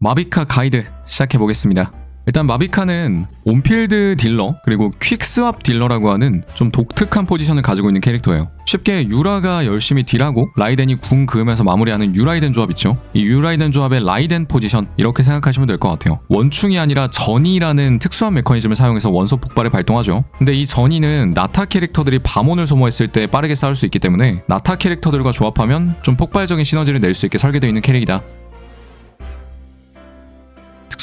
마비카 가이드 시작해 보겠습니다. 일단 마비카는 온필드 딜러 그리고 퀵스왑 딜러라고 하는 좀 독특한 포지션을 가지고 있는 캐릭터예요. 쉽게 유라가 열심히 딜하고 라이덴이 궁 그으면서 마무리하는 유라이덴 조합 있죠? 이 유라이덴 조합의 라이덴 포지션 이렇게 생각하시면 될 것 같아요. 원충이 아니라 전이라는 특수한 메커니즘을 사용해서 원소 폭발을 발동하죠. 근데 이 전이는 나타 캐릭터들이 밤원을 소모했을 때 빠르게 싸울 수 있기 때문에 나타 캐릭터들과 조합하면 좀 폭발적인 시너지를 낼 수 있게 설계되어 있는 캐릭이다.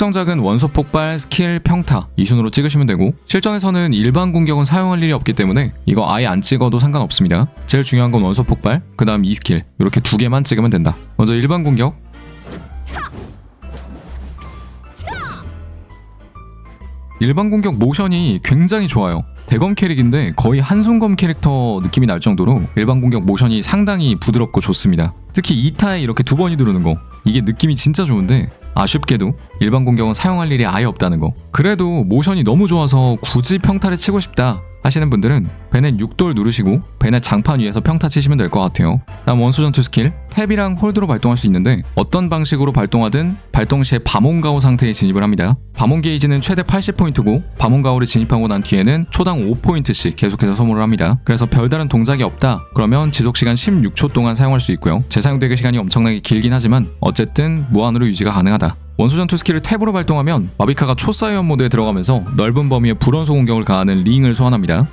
특성작은 원소 폭발, 스킬, 평타 이 순으로 찍으시면 되고 실전에서는 일반 공격은 사용할 일이 없기 때문에 이거 아예 안 찍어도 상관없습니다. 제일 중요한 건 원소 폭발, 그 다음 2스킬 이렇게 두 개만 찍으면 된다. 먼저 일반 공격 일반 공격 모션이 굉장히 좋아요. 대검 캐릭인데 거의 한손검 캐릭터 느낌이 날 정도로 일반 공격 모션이 상당히 부드럽고 좋습니다. 특히 2타에 이렇게 두 번이 누르는 거 이게 느낌이 진짜 좋은데 아쉽게도 일반 공격은 사용할 일이 아예 없다는 거. 그래도 모션이 너무 좋아서 굳이 평타를 치고 싶다 하시는 분들은 베넷 6돌 누르시고 베넷 장판 위에서 평타 치시면 될 것 같아요. 다음 원수 전투 스킬 탭이랑 홀드로 발동할 수 있는데 어떤 방식으로 발동하든 발동 시에 밤온가오 상태에 진입을 합니다. 밤온 게이지는 최대 80포인트고 밤온가오를 진입하고 난 뒤에는 초당 5포인트씩 계속해서 소모를 합니다. 그래서 별다른 동작이 없다 그러면 지속시간 16초 동안 사용할 수 있고요. 재사용되기 시간이 엄청나게 길긴 하지만 어쨌든 무한으로 유지가 가능하다. 원수 전투 스킬을 탭으로 발동하면 마비카가 초사이언 모드에 들어가면서 넓은 범위의 불원소 공격을 가하는 링을 소환합니다.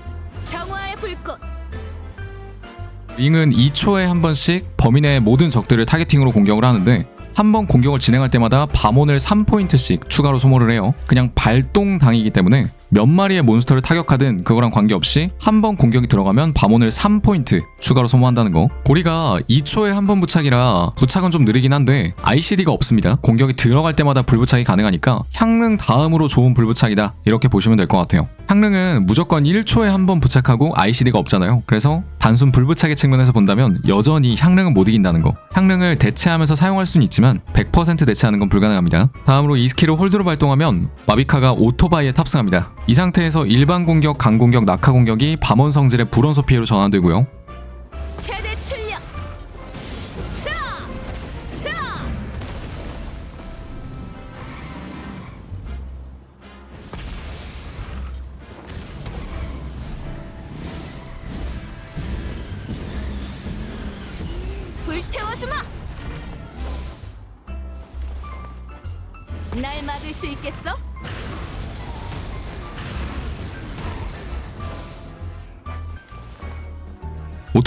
링은 2초에 한 번씩 범위 내 모든 적들을 타겟팅으로 공격을 하는데 한 번 공격을 진행할 때마다 밤원을 3포인트씩 추가로 소모를 해요. 그냥 발동 당이기 때문에 몇 마리의 몬스터를 타격하든 그거랑 관계없이 한 번 공격이 들어가면 밤원을 3포인트 추가로 소모한다는 거. 고리가 2초에 한 번 부착이라 부착은 좀 느리긴 한데 ICD가 없습니다. 공격이 들어갈 때마다 불부착이 가능하니까 향릉 다음으로 좋은 불부착이다 이렇게 보시면 될 것 같아요. 향릉은 무조건 1초에 한 번 부착하고 ICD가 없잖아요. 그래서 단순 불부착의 측면에서 본다면 여전히 향릉은 못 이긴다는 거. 향릉을 대체하면서 사용할 수는 있지만 100% 대체하는 건 불가능합니다. 다음으로 이 스킬을 홀드로 발동하면 마비카가 오토바이에 탑승합니다. 이 상태에서 일반 공격, 강 공격, 낙하 공격이 밤원 성질의 불원소 피해로 전환되고요.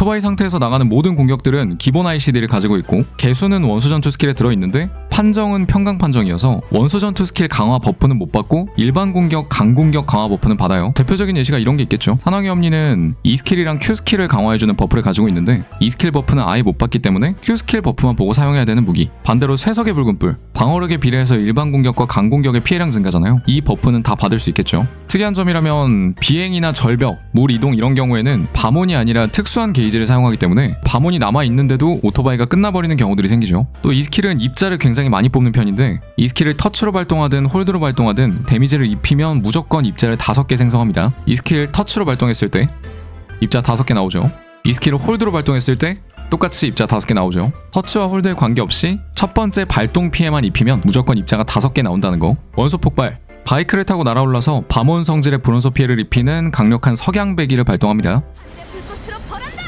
오토바이 상태에서 나가는 모든 공격들은 기본 ICD를 가지고 있고 개수는 원소 전투 스킬에 들어있는데 판정은 평강 판정이어서 원소 전투 스킬 강화 버프는 못 받고 일반 공격, 강 공격 강화 버프는 받아요. 대표적인 예시가 이런 게 있겠죠. 산왕의 엄니는 E 스킬이랑 Q 스킬을 강화해주는 버프를 가지고 있는데 E 스킬 버프는 아예 못 받기 때문에 Q 스킬 버프만 보고 사용해야 되는 무기. 반대로 쇠석의 붉은불, 방어력에 비례해서 일반 공격과 강 공격의 피해량 증가잖아요. 이 버프는 다 받을 수 있겠죠. 특이한 점이라면 비행이나 절벽, 물 이동 이런 경우에는 밤온이 아니라 특수한 게이지를 사용하기 때문에 밤온이 남아 있는데도 오토바이가 끝나버리는 경우들이 생기죠. 또 이 스킬은 입자를 굉장히 많이 뽑는 편인데 이 스킬을 터치로 발동하든 홀드로 발동하든 데미지를 입히면 무조건 입자를 5개 생성합니다. 이 스킬 터치로 발동했을 때 입자 5개 나오죠. 이 스킬을 홀드로 발동했을 때 똑같이 입자 5개 나오죠. 터치와 홀드에 관계없이 첫 번째 발동 피해만 입히면 무조건 입자가 5개 나온다는 거. 원소 폭발. 바이크를 타고 날아올라서 밤원 성질의 불원소 피해를 입히는 강력한 석양 배기를 발동합니다. 내 불꽃으로 벌한다!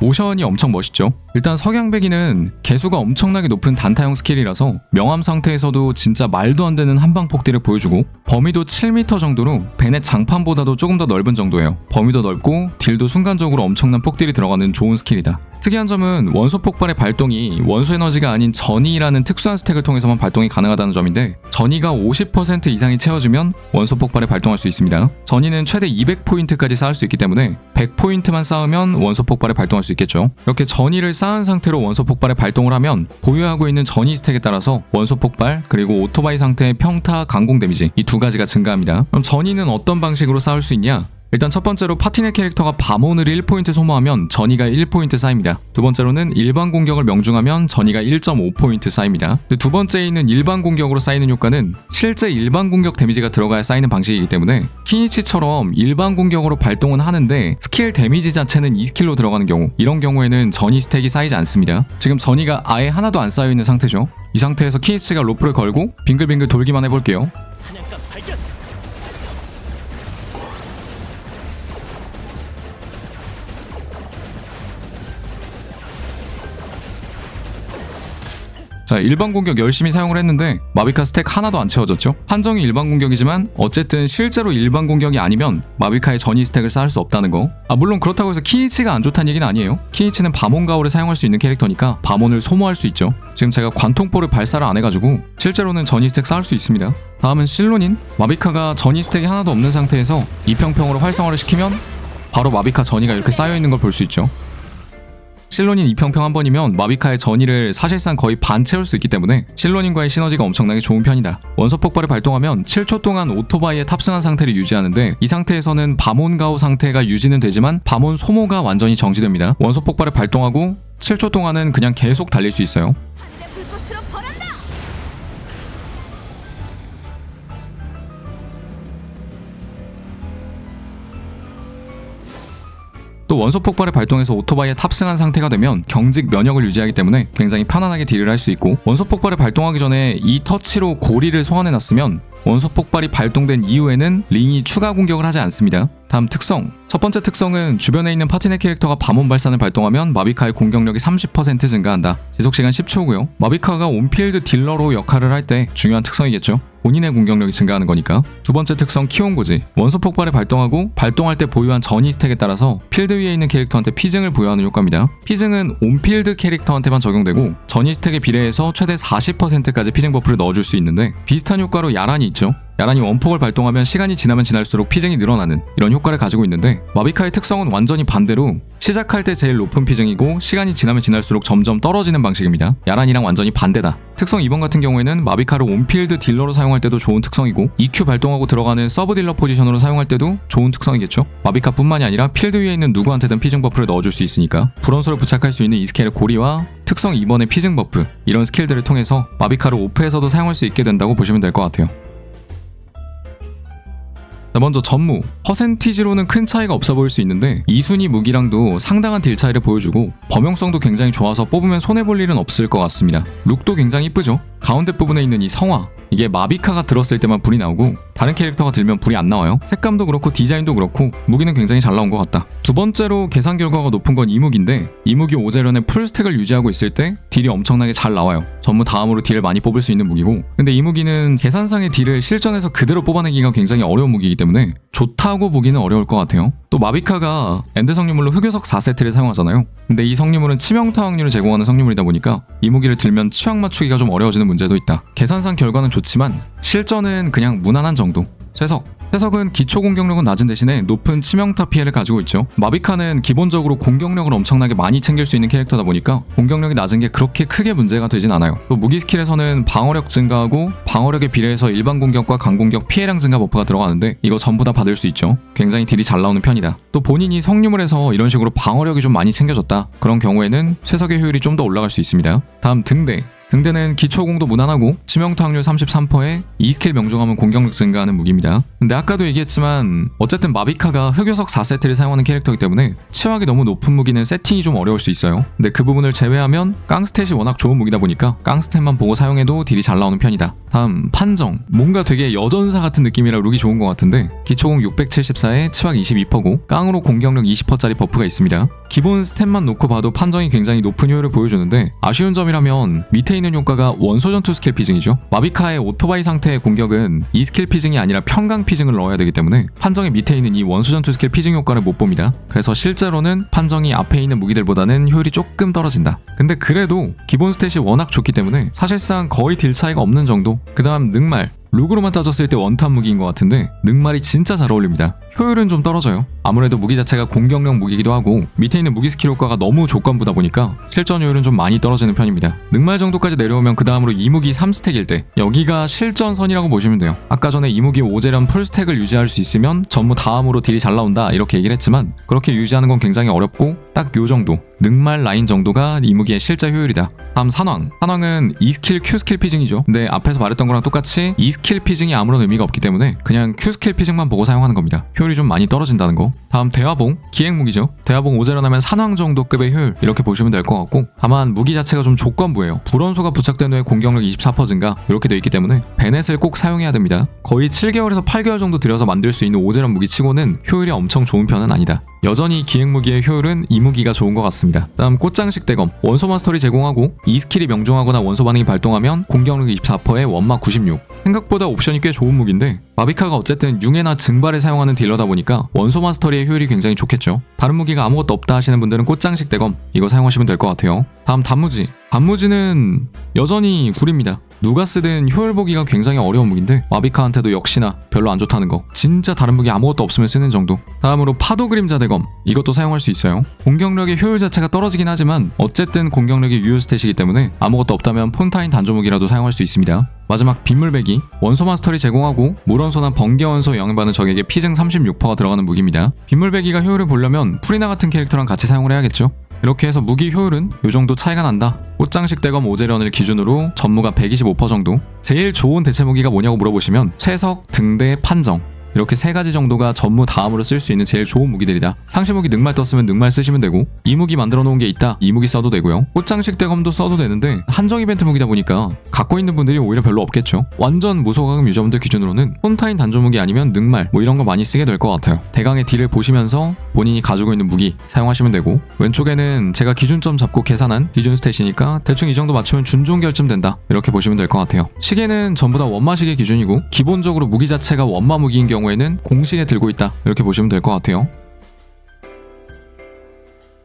모션이 엄청 멋있죠. 일단 석양배기는 개수가 엄청나게 높은 단타형 스킬이라서 명암 상태에서도 진짜 말도 안 되는 한방 폭딜을 보여주고 범위도 7m 정도로 베넷 장판보다도 조금 더 넓은 정도예요. 범위도 넓고 딜도 순간적으로 엄청난 폭딜이 들어가는 좋은 스킬이다. 특이한 점은 원소 폭발의 발동이 원소 에너지가 아닌 전이라는 특수한 스택을 통해서만 발동이 가능하다는 점인데 전이가 50% 이상이 채워지면 원소 폭발을 발동할 수 있습니다. 전이는 최대 200포인트까지 쌓을 수 있기 때문에 100포인트만 쌓으면 원소 폭발을 발동할 수 있겠죠. 이렇게 전이를 쌓은 상태로 원소 폭발에 발동을 하면 보유하고 있는 전이 스택에 따라서 원소 폭발 그리고 오토바이 상태의 평타 강공 데미지 이 두 가지가 증가합니다. 그럼 전이는 어떤 방식으로 쌓을 수 있냐? 일단 첫 번째로 파티네 캐릭터가 바몬을 1포인트 소모하면 전이가 1포인트 쌓입니다. 두 번째로는 일반 공격을 명중하면 전이가 1.5포인트 쌓입니다. 두 번째에 있는 일반 공격으로 쌓이는 효과는 실제 일반 공격 데미지가 들어가야 쌓이는 방식이기 때문에 키니치처럼 일반 공격으로 발동은 하는데 스킬 데미지 자체는 2스킬로 들어가는 경우 이런 경우에는 전이 스택이 쌓이지 않습니다. 지금 전이가 아예 하나도 안 쌓여 있는 상태죠. 이 상태에서 키니치가 로프를 걸고 빙글빙글 돌기만 해볼게요. 자, 일반 공격 열심히 사용을 했는데 마비카 스택 하나도 안 채워졌죠? 한정이 일반 공격이지만 어쨌든 실제로 일반 공격이 아니면 마비카의 전이 스택을 쌓을 수 없다는 거. 아, 물론 그렇다고 해서 키니치가 안 좋다는 얘기는 아니에요. 키니치는 바몬 가오를 사용할 수 있는 캐릭터니까 바몬을 소모할 수 있죠. 지금 제가 관통포를 발사를 안 해가지고 실제로는 전이 스택 쌓을 수 있습니다. 다음은 실론인. 마비카가 전이 스택이 하나도 없는 상태에서 이평평으로 활성화를 시키면 바로 마비카 전이가 이렇게 쌓여 있는 걸 볼 수 있죠. 실로닌 이평평 한 번이면 마비카의 전이를 사실상 거의 반 채울 수 있기 때문에 실로닌과의 시너지가 엄청나게 좋은 편이다. 원소 폭발을 발동하면 7초 동안 오토바이에 탑승한 상태를 유지하는데 이 상태에서는 바몬 가오 상태가 유지는 되지만 바몬 소모가 완전히 정지됩니다. 원소 폭발을 발동하고 7초 동안은 그냥 계속 달릴 수 있어요. 또 원소 폭발을 발동해서 오토바이에 탑승한 상태가 되면 경직 면역을 유지하기 때문에 굉장히 편안하게 딜을 할 수 있고 원소 폭발을 발동하기 전에 이 터치로 고리를 소환해 놨으면 원소 폭발이 발동된 이후에는 링이 추가 공격을 하지 않습니다. 다음 특성. 첫 번째 특성은 주변에 있는 파티네 캐릭터가 바몬 발산을 발동하면 마비카의 공격력이 30% 증가한다. 지속 시간 10초고요. 마비카가 온필드 딜러로 역할을 할 때 중요한 특성이겠죠. 본인의 공격력이 증가하는 거니까. 두 번째 특성 키온고지. 원소 폭발을 발동하고 발동할 때 보유한 전이 스택에 따라서 필드 위에 있는 캐릭터한테 피증을 부여하는 효과입니다. 피증은 온필드 캐릭터한테만 적용되고 전이 스택에 비례해서 최대 40%까지 피증 버프를 넣어줄 수 있는데 비슷한 효과로 야란이 있죠. 야란이 원폭을 발동하면 시간이 지나면 지날수록 피증이 늘어나는 이런 효과를 가지고 있는데 마비카의 특성은 완전히 반대로 시작할 때 제일 높은 피증이고 시간이 지나면 지날수록 점점 떨어지는 방식입니다. 야란이랑 완전히 반대다. 특성 2번 같은 경우에는 마비카를 온필드 딜러로 사용할 때도 좋은 특성이고 EQ 발동하고 들어가는 서브 딜러 포지션으로 사용할 때도 좋은 특성이겠죠. 마비카뿐만이 아니라 필드 위에 있는 누구한테든 피증 버프를 넣어줄 수 있으니까 불원소를 부착할 수 있는 이 스킬의 고리와 특성 2번의 피증 버프 이런 스킬들을 통해서 마비카를 오프에서도 사용할 수 있게 된다고 보시면 될 것 같아요. 자, 먼저 전무. 퍼센티지로는 큰 차이가 없어 보일 수 있는데 2순위 무기랑도 상당한 딜 차이를 보여주고 범용성도 굉장히 좋아서 뽑으면 손해볼 일은 없을 것 같습니다. 룩도 굉장히 이쁘죠? 가운데 부분에 있는 이 성화. 이게 마비카가 들었을 때만 불이 나오고 다른 캐릭터가 들면 불이 안 나와요. 색감도 그렇고 디자인도 그렇고 무기는 굉장히 잘 나온 것 같다. 두 번째로 계산 결과가 높은 건 이무기인데 이무기 오제련의 풀스택을 유지하고 있을 때 딜이 엄청나게 잘 나와요. 전무 다음으로 딜을 많이 뽑을 수 있는 무기고 근데 이 무기는 계산상의 딜을 실전에서 그대로 뽑아내기가 굉장히 어려운 무기이기 때문에 좋다고 보기는 어려울 것 같아요. 또 마비카가 엔드 성유물로 흑요석 4세트를 사용하잖아요. 근데 이 성유물은 치명타 확률을 제공하는 성유물이다 보니까 이 무기를 들면 치확 맞추기가 좀 어려워지는 문제도 있다. 계산상 결과는 좋지만 실전은 그냥 무난한 정도. 쇠석 해석은 기초 공격력은 낮은 대신에 높은 치명타 피해를 가지고 있죠. 마비카는 기본적으로 공격력을 엄청나게 많이 챙길 수 있는 캐릭터다 보니까 공격력이 낮은 게 그렇게 크게 문제가 되진 않아요. 또 무기 스킬에서는 방어력 증가하고 방어력에 비례해서 일반 공격과 강공격 피해량 증가 버프가 들어가는데 이거 전부 다 받을 수 있죠. 굉장히 딜이 잘 나오는 편이다. 또 본인이 성유물에서 이런 식으로 방어력이 좀 많이 챙겨졌다. 그런 경우에는 쇠석의 효율이 좀 더 올라갈 수 있습니다. 다음 등대. 등대는 기초공도 무난하고 치명타 확률 33%에 2스킬 명중하면 공격력 증가하는 무기입니다. 근데 아까도 얘기했지만 어쨌든 마비카가 흑요석 4세트를 사용하는 캐릭터이기 때문에 치확이 너무 높은 무기는 세팅이 좀 어려울 수 있어요. 근데 그 부분을 제외하면 깡스탯이 워낙 좋은 무기다 보니까 깡스탯만 보고 사용해도 딜이 잘 나오는 편이다. 다음 판정. 뭔가 되게 여전사 같은 느낌이라 룩이 좋은 것 같은데 기초공 674에 치확 22%고 깡으로 공격력 20%짜리 버프가 있습니다. 기본 스탯만 놓고 봐도 판정이 굉장히 높은 효율을 보여주는데 아쉬운 점이라면 밑에 있는 효과가 원소 전투 스킬 피증이죠. 마비카의 오토바이 상태의 공격은 이 스킬 피증이 아니라 평강 피증을 넣어야 되기 때문에 판정의 밑에 있는 이 원소 전투 스킬 피증 효과를 못 봅니다. 그래서 실제로는 판정이 앞에 있는 무기들보다는 효율이 조금 떨어진다. 근데 그래도 기본 스탯이 워낙 좋기 때문에 사실상 거의 딜 차이가 없는 정도. 그 다음 능말. 룩으로만 따졌을 때 원탑 무기인 것 같은데 능말이 진짜 잘 어울립니다. 효율은 좀 떨어져요. 아무래도 무기 자체가 공격력 무기이기도 하고 밑에 있는 무기 스킬 효과가 너무 조건부다 보니까 실전 효율은 좀 많이 떨어지는 편입니다. 능말 정도까지 내려오면 그 다음으로 이무기 3스택일 때 여기가 실전선이라고 보시면 돼요. 아까 전에 이무기 5제련 풀스택을 유지할 수 있으면 전무 다음으로 딜이 잘 나온다 이렇게 얘기를 했지만 그렇게 유지하는 건 굉장히 어렵고 딱 요 정도 능말 라인 정도가 이무기의 실제 효율이다. 다음 산왕. 산왕은 2스킬 Q스킬 피징이죠. 근데 앞에서 말했던 거랑 똑같이 2스킬 피징이 아무런 의미가 없기 때문에 그냥 Q스킬 피징만 보고 사용하는 겁니다. 효율이 좀 많이 떨어진다는 거. 다음 대화봉. 기획무기죠. 대화봉 5제로 나면 산왕 정도 급의 효율 이렇게 보시면 될 것 같고 다만 무기 자체가 좀 조건부예요. 불원소가 부착된 후에 공격력 24% 증가 이렇게 돼 있기 때문에 베넷을 꼭 사용해야 됩니다. 거의 7개월에서 8개월 정도 들여서 만들 수 있는 5제런 무기치고는 효율이 엄청 좋은 편은 아니다. 여전히 기획무기의 효율은 이 무기가 좋은 것 같습니다. 다음 꽃장식 대검 원소 마스터리 제공하고 이 스킬이 명중하거나 원소 반응이 발동하면 공격력 24%에 원마 96 생각보다 옵션이 꽤 좋은 무기인데 마비카가 어쨌든 융해나 증발을 사용하는 딜러다 보니까 원소 마스터리의 효율이 굉장히 좋겠죠. 다른 무기가 아무것도 없다 하시는 분들은 꽃장식 대검 이거 사용하시면 될 것 같아요. 다음 단무지 단무지는 여전히 구립니다. 누가 쓰든 효율 보기가 굉장히 어려운 무기인데 마비카한테도 역시나 별로 안 좋다는 거 진짜 다른 무기 아무것도 없으면 쓰는 정도 다음으로 파도 그림자 대검 이것도 사용할 수 있어요 공격력의 효율 자체가 떨어지긴 하지만 어쨌든 공격력이 유효 스탯이기 때문에 아무것도 없다면 폰타인 단조 무기라도 사용할 수 있습니다 마지막 빗물배기 원소 마스터리 제공하고 물원소나 번개원소 영향받는 적에게 피증 36%가 들어가는 무기입니다 빗물배기가 효율을 보려면 프리나 같은 캐릭터랑 같이 사용을 해야겠죠 이렇게 해서 무기 효율은 요 정도 차이가 난다. 꽃장식 대검 오제련을 기준으로 전무가 125% 정도. 제일 좋은 대체 무기가 뭐냐고 물어보시면 채석, 등대, 판정. 이렇게 세 가지 정도가 전무 다음으로 쓸 수 있는 제일 좋은 무기들이다. 상시 무기 능말 떴으면 능말 쓰시면 되고 이 무기 만들어 놓은 게 있다. 이 무기 써도 되고요. 꽃장식 대검도 써도 되는데 한정 이벤트 무기다 보니까 갖고 있는 분들이 오히려 별로 없겠죠. 완전 무소가금 유저분들 기준으로는 폰타인 단조 무기 아니면 능말 뭐 이런 거 많이 쓰게 될 것 같아요. 대강의 딜을 보시면서 본인이 가지고 있는 무기 사용하시면 되고 왼쪽에는 제가 기준점 잡고 계산한 기준 스탯이니까 대충 이 정도 맞추면 준종 결점 된다. 이렇게 보시면 될 것 같아요. 시계는 전부 다 원마 시계 기준이고 기본적으로 무기 자체가 원마 무기인 경우 에는 공시계 들고 있다. 이렇게 보시면 될 것 같아요.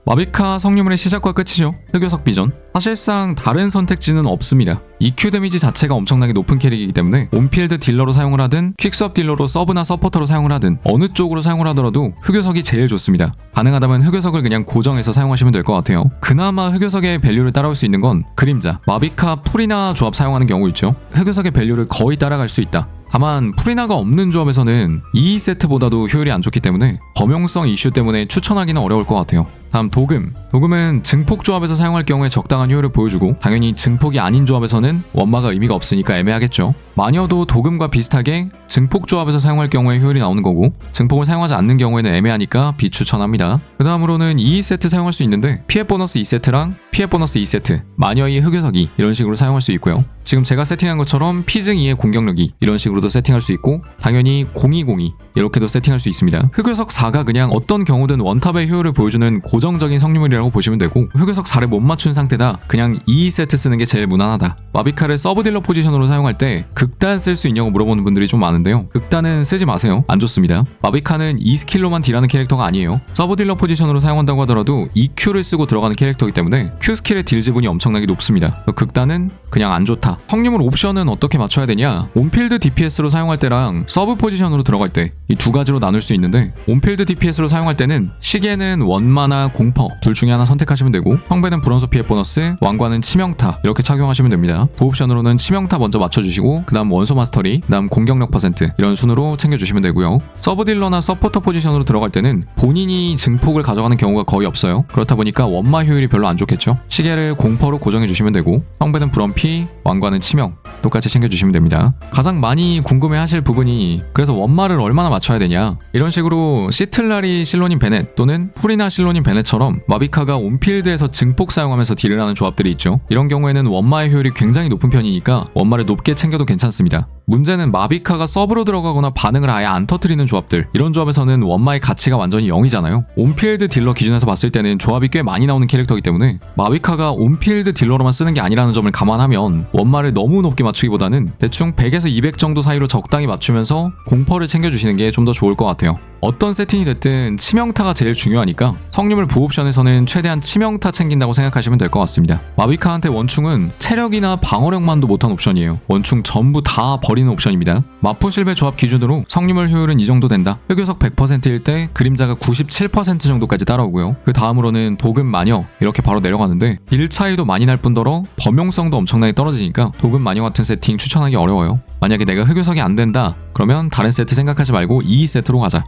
마비카 성유물의 시작과 끝이죠. 흑요석 비전. 사실상 다른 선택지는 없습니다. EQ 데미지 자체가 엄청나게 높은 캐릭이기 때문에 온필드 딜러로 사용을 하든 퀵스업 딜러로 서브나 서포터로 사용을 하든 어느 쪽으로 사용을 하더라도 흑요석이 제일 좋습니다. 가능하다면 흑요석을 그냥 고정해서 사용하시면 될 것 같아요. 그나마 흑요석의 밸류를 따라올 수 있는 건 그림자, 마비카, 풀이나 조합 사용하는 경우 있죠. 흑요석의 밸류를 거의 따라갈 수 있다. 다만 프리나가 없는 조합에서는 2세트보다도 효율이 안 좋기 때문에 범용성 이슈 때문에 추천하기는 어려울 것 같아요. 다음 도금. 도금은 증폭 조합에서 사용할 경우에 적 당한 효율을 보여주고 당연히 증폭이 아닌 조합에서는 원마가 의미가 없으니까 애매하겠죠. 마녀도 도금과 비슷하게 증폭 조합에서 사용할 경우에 효율이 나오는 거고 증폭을 사용하지 않는 경우에는 애매하니까 비추천합니다. 그 다음으로는 2세트 사용할 수 있는데 피해 보너스 2세트랑 피해 보너스 2세트, 마녀의 흑요석이 이런 식으로 사용할 수 있고요. 지금 제가 세팅한 것처럼 피증 2의 공격력이 이런 식으로도 세팅할 수 있고 당연히 0202 이렇게도 세팅할 수 있습니다. 흑요석 4가 그냥 어떤 경우든 원탑의 효율을 보여주는 고정적인 성유물이라고 보시면 되고 흑요석 4를 못 맞춘 상태다 그냥 2 세트 쓰는 게 제일 무난하다. 마비카를 서브딜러 포지션으로 사용할 때 극단 쓸 수 있냐고 물어보는 분들이 좀 많은데요. 극단은 쓰지 마세요. 안 좋습니다. 마비카는 2스킬로만 딜하는 캐릭터가 아니에요. 서브딜러 포지션으로 사용한다고 하더라도 EQ를 쓰고 들어가는 캐릭터이기 때문에 Q 스킬의 딜 지분이 엄청나게 높습니다. 극단은 그냥 안 좋다. 성유물 옵션은 어떻게 맞춰야 되냐? 온필드 DPS로 사용할 때랑 서브 포지션으로 들어갈 때 이 두 가지로 나눌 수 있는데 온필드 DPS로 사용할 때는 시계는 원마나 공퍼 둘 중에 하나 선택하시면 되고 성배는 브론소 피해 보너스 왕관은 치명타 이렇게 착용하시면 됩니다. 부옵션으로는 치명타 먼저 맞춰주시고 그 다음 원소 마스터리 그 다음 공격력 퍼센트 이런 순으로 챙겨주시면 되고요. 서브 딜러나 서포터 포지션으로 들어갈 때는 본인이 증폭을 가져가는 경우가 거의 없어요. 그렇다 보니까 원마 효율이 별로 안 좋겠죠. 시계를 공퍼로 고정해 주시면 되고 성배는 브럼피 왕관 은 치명 똑같이 챙겨주시면 됩니다. 가장 많이 궁금해하실 부분이 그래서 원마를 얼마나 맞춰야 되냐 이런 식으로 시틀라리 실로닌 베넷 또는 풀이나 실로닌 베넷처럼 마비카가 온필드에서 증폭 사용하면서 딜을 하는 조합들이 있죠. 이런 경우에는 원마의 효율이 굉장히 높은 편이니까 원마를 높게 챙겨도 괜찮습니다. 문제는 마비카가 서브로 들어가거나 반응을 아예 안 터트리는 조합들 이런 조합에서는 원마의 가치가 완전히 0이잖아요 온필드 딜러 기준에서 봤을 때는 조합이 꽤 많이 나오는 캐릭터이기 때문에 마비카가 온필드 딜러로만 쓰는 게 아니라는 점을 감안하면 원마 를 너무 높게 맞추기보다는 대충 100에서 200 정도 사이로 적당히 맞추면서 공퍼를 챙겨주시는 게 좀 더 좋을 것 같아요 어떤 세팅이 됐든 치명타가 제일 중요하니까 성님을 부옵션에서는 최대한 치명타 챙긴다고 생각하시면 될 것 같습니다. 마비카한테 원충은 체력이나 방어력만도 못한 옵션이에요. 원충 전부 다 버리는 옵션입니다. 마푸실베 조합 기준으로 성님을 효율은 이 정도 된다. 흑요석 100%일 때 그림자가 97% 정도까지 따라오고요. 그 다음으로는 도금 마녀 이렇게 바로 내려가는데 일 차이도 많이 날 뿐더러 범용성도 엄청나게 떨어지니까 도금 마녀 같은 세팅 추천하기 어려워요. 만약에 내가 흑요석이 안 된다 그러면 다른 세트 생각하지 말고 2세트로 가자.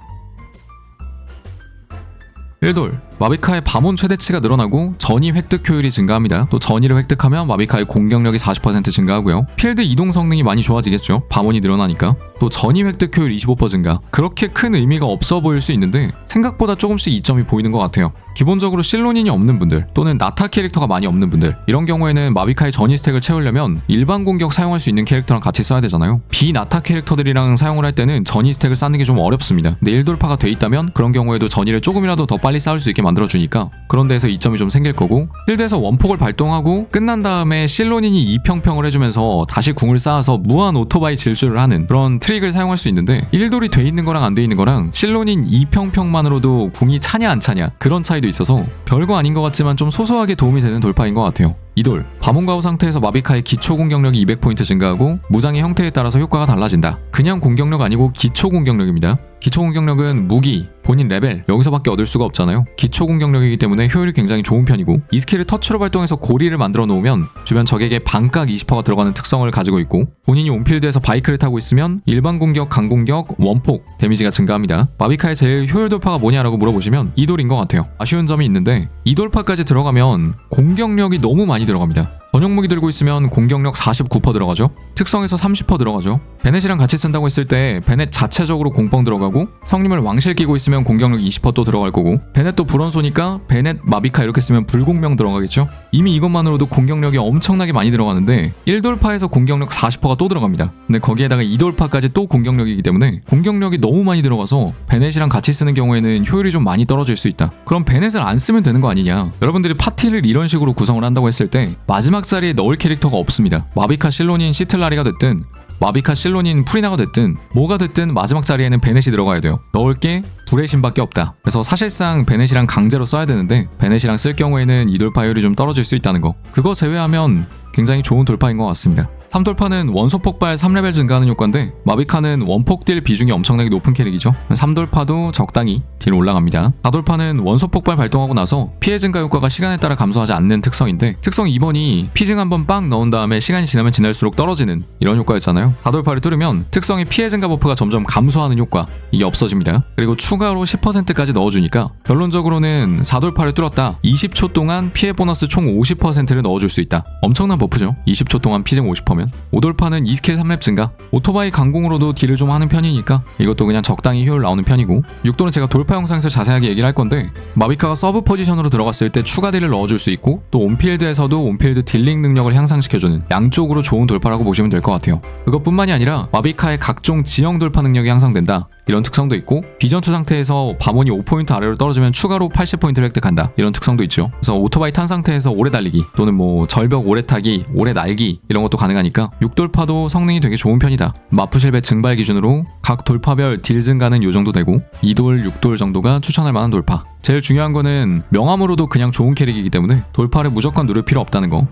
1돌 마비카의 밤온 최대치가 늘어나고 전이 획득 효율이 증가합니다. 또 전이를 획득하면 마비카의 공격력이 40% 증가하고요. 필드 이동 성능이 많이 좋아지겠죠. 밤온이 늘어나니까. 또 전이 획득 효율 25% 증가. 그렇게 큰 의미가 없어 보일 수 있는데 생각보다 조금씩 이점이 보이는 것 같아요. 기본적으로 실론인이 없는 분들 또는 나타 캐릭터가 많이 없는 분들 이런 경우에는 마비카의 전이 스택을 채우려면 일반 공격 사용할 수 있는 캐릭터랑 같이 써야 되잖아요. 비나타 캐릭터들이랑 사용을 할 때는 전이 스택을 쌓는 게 좀 어렵습니다. 근데 1돌파가 돼 있다면 그런 경우에도 전이를 조금이라도 더 빨리 쌓을 수 있게 만들어주니까 그런 데에서 이점이 좀 생길 거고 필드에서 원폭을 발동하고 끝난 다음에 실론인이 이평평을 해주면서 다시 궁을 쌓아서 무한 오토바이 질주를 하는 그런 트릭을 사용할 수 있는데 1돌이 돼 있는 거랑 안 돼 있는 거랑 실론인 이평평만으로도 궁이 차냐 안 차냐 그런 차이도 있어서 별거 아닌 것 같지만 좀 소소하게 도움이 되는 돌파인 것 같아요. 이돌 밤온가우 상태에서 마비카의 기초 공격력이 200포인트 증가하고 무장의 형태에 따라서 효과가 달라진다. 그냥 공격력 아니고 기초 공격력입니다. 기초 공격력은 무기, 본인 레벨 여기서밖에 얻을 수가 없잖아요. 기초 공격력이기 때문에 효율이 굉장히 좋은 편이고 이 스킬을 터치로 발동해서 고리를 만들어 놓으면 주변 적에게 반각 20%가 들어가는 특성을 가지고 있고 본인이 온필드에서 바이크를 타고 있으면 일반 공격, 강공격, 원폭 데미지가 증가합니다. 마비카의 제일 효율 돌파가 뭐냐라고 물어보시면 이돌인 것 같아요. 아쉬운 점이 있는데 이돌파까지 들어가면 공격력이 너무 많이 들어갑니다. 전용 무기 들고 있으면 공격력 49% 들어가죠. 특성에서 30% 들어가죠. 베넷이랑 같이 쓴다고 했을 때 베넷 자체적으로 공뻥 들어가고 성님을 왕실 끼고 있으면 공격력 20%또 들어갈 거고 베넷도 불원소니까 베넷 마비카 이렇게 쓰면 불공명 들어가겠죠. 이미 이것만으로도 공격력이 엄청나게 많이 들어가는데 1돌파에서 공격력 40%가 또 들어갑니다. 근데 거기에다가 2돌파까지 또 공격력이기 때문에 공격력이 너무 많이 들어가서 베넷이랑 같이 쓰는 경우에는 효율이 좀 많이 떨어질 수 있다. 그럼 베넷을 안 쓰면 되는 거 아니냐? 여러분들이 파티를 이런 식으로 구성을 한다고 했을 때 마지막 자리에 넣을 캐릭터가 없습니다. 마비카 실론인 시틀라리가 됐든 마비카 실론인 프리나가 됐든 뭐가 됐든 마지막 자리에는 베넷이 들어가야 돼요. 넣을 게 불의 신밖에 없다. 그래서 사실상 베넷이랑 강제로 써야 되는데 베넷이랑 쓸 경우에는 이돌파율이 좀 떨어질 수 있다는 거. 그거 제외하면 굉장히 좋은 돌파인 것 같습니다. 3돌파는 원소 폭발 3레벨 증가하는 효과인데 마비카는 원폭 딜 비중이 엄청나게 높은 캐릭이죠. 3돌파도 적당히 딜 올라갑니다. 4돌파는 원소 폭발 발동하고 나서 피해 증가 효과가 시간에 따라 감소하지 않는 특성인데 특성 2번이 피증 한번 빵 넣은 다음에 시간이 지나면 지날수록 떨어지는 이런 효과였잖아요. 4돌파를 뚫으면 특성의 피해 증가 버프가 점점 감소하는 효과 이게 없어집니다. 그리고 추가로 10%까지 넣어주니까 결론적으로는 4돌파를 뚫었다 20초 동안 피해 보너스 총 50%를 넣어줄 수 있다. 엄청난 버프죠. 20초 동안 피증 50%면. 5돌파는 2스킬 3렙 증가? 오토바이 강공으로도 딜을 좀 하는 편이니까 이것도 그냥 적당히 효율 나오는 편이고. 6도는 제가 돌파 영상에서 자세하게 얘기를 할 건데 마비카가 서브 포지션으로 들어갔을 때 추가 딜을 넣어줄 수 있고 또 온필드에서도 온필드 딜링 능력을 향상시켜주는 양쪽으로 좋은 돌파라고 보시면 될 것 같아요. 그것뿐만이 아니라 마비카의 각종 지형 돌파 능력이 향상된다 이런 특성도 있고 비전투 상태에서 밤원이 5포인트 아래로 떨어지면 추가로 80포인트를 획득한다. 이런 특성도 있죠. 그래서 오토바이 탄 상태에서 오래 달리기 또는 뭐 절벽 오래 타기 오래 날기 이런 것도 가능하니까 6돌파도 성능이 되게 좋은 편이다. 마푸실베 증발 기준으로 각 돌파별 딜 증가는 요 정도 되고 2돌 6돌 정도가 추천할 만한 돌파. 제일 중요한 거는 명함으로도 그냥 좋은 캐릭이기 때문에 돌파를 무조건 누를 필요 없다는 거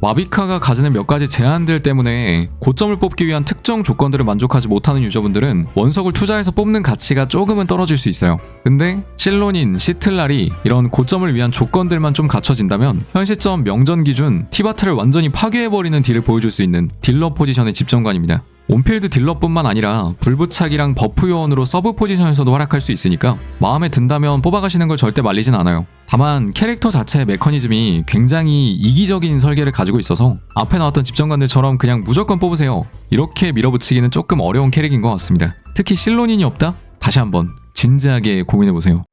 마비카가 가지는 몇 가지 제한들 때문에 고점을 뽑기 위한 특정 조건들을 만족하지 못하는 유저분들은 원석을 투자해서 뽑는 가치가 조금은 떨어질 수 있어요. 근데 실론인, 시틀날이 이런 고점을 위한 조건들만 좀 갖춰진다면 현 시점 명전 기준 티바트를 완전히 파괴해버리는 딜을 보여줄 수 있는 딜러 포지션의 집정관입니다. 온필드 딜러뿐만 아니라 불부착이랑 버프 요원으로 서브 포지션에서도 활약할 수 있으니까 마음에 든다면 뽑아가시는 걸 절대 말리진 않아요. 다만 캐릭터 자체의 메커니즘이 굉장히 이기적인 설계를 가지고 있어서 앞에 나왔던 집정관들처럼 그냥 무조건 뽑으세요. 이렇게 밀어붙이기는 조금 어려운 캐릭인 것 같습니다. 특히 실론인이 없다? 다시 한번 진지하게 고민해보세요.